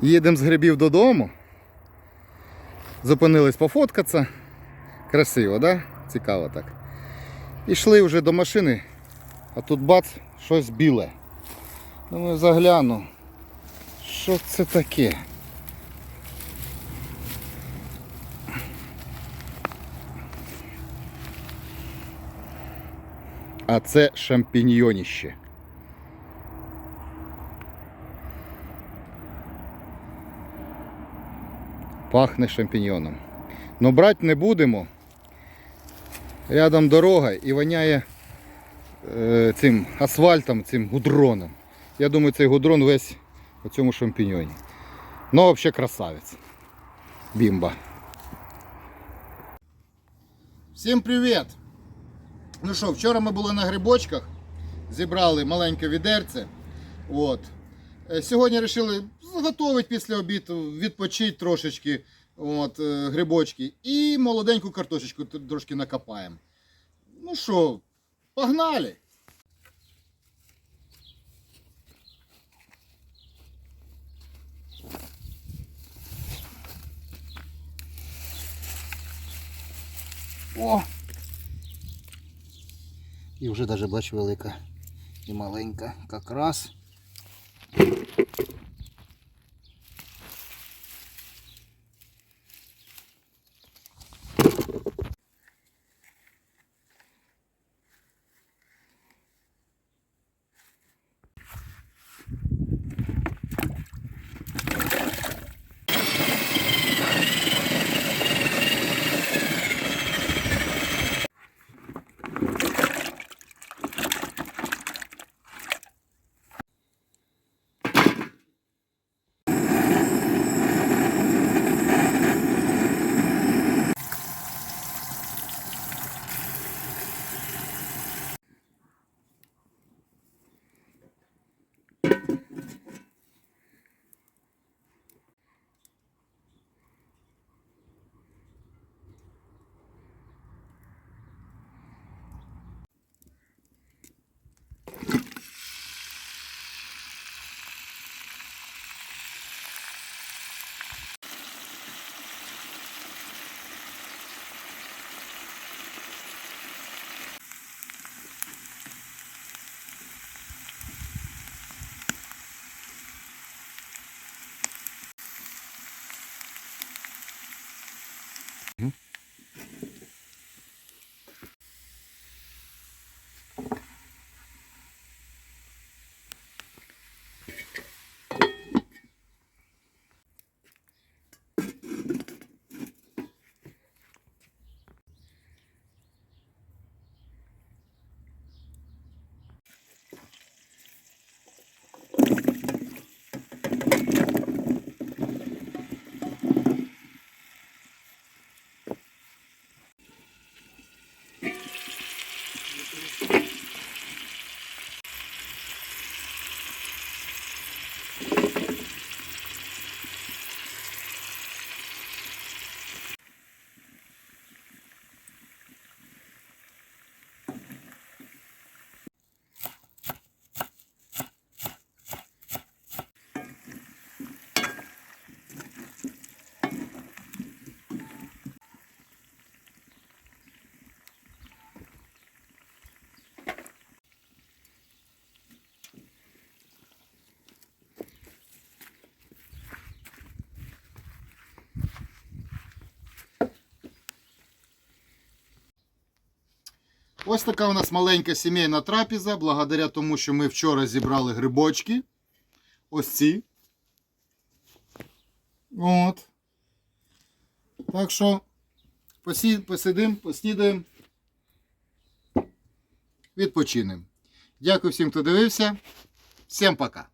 Їдемо з грибів додому. Зупинились пофоткатися. Красиво, да? Цікаво так. Ішли вже до машини, а тут бац, щось біле. Думаю, загляну. Що це таке? А це шампіньйоніще. Пахне шампіньйоном. Но брати не будемо. Рядом дорога і воняє е, цим асфальтом, цим гудроном. Я думаю, цей гудрон весь у цьому шампіньйоні. Ну, взагалі красавець. Бімба. Всім привіт! Ну що, вчора ми були на грибочках, зібрали маленьке відерце. От. Е, Сьогодні вирішили заготовити після обіду, відпочити трошечки от, е, грибочки і молоденьку картошечку трошки накопаємо. Ну що, погнали! О! І вже навіть бач велика і маленька якраз. Ось така у нас маленька сімейна трапіза, благодаря тому, що ми вчора зібрали грибочки. Ось ці. От. Так що посидимо, поснідаємо, відпочинемо. Дякую всім, хто дивився. Всім пока.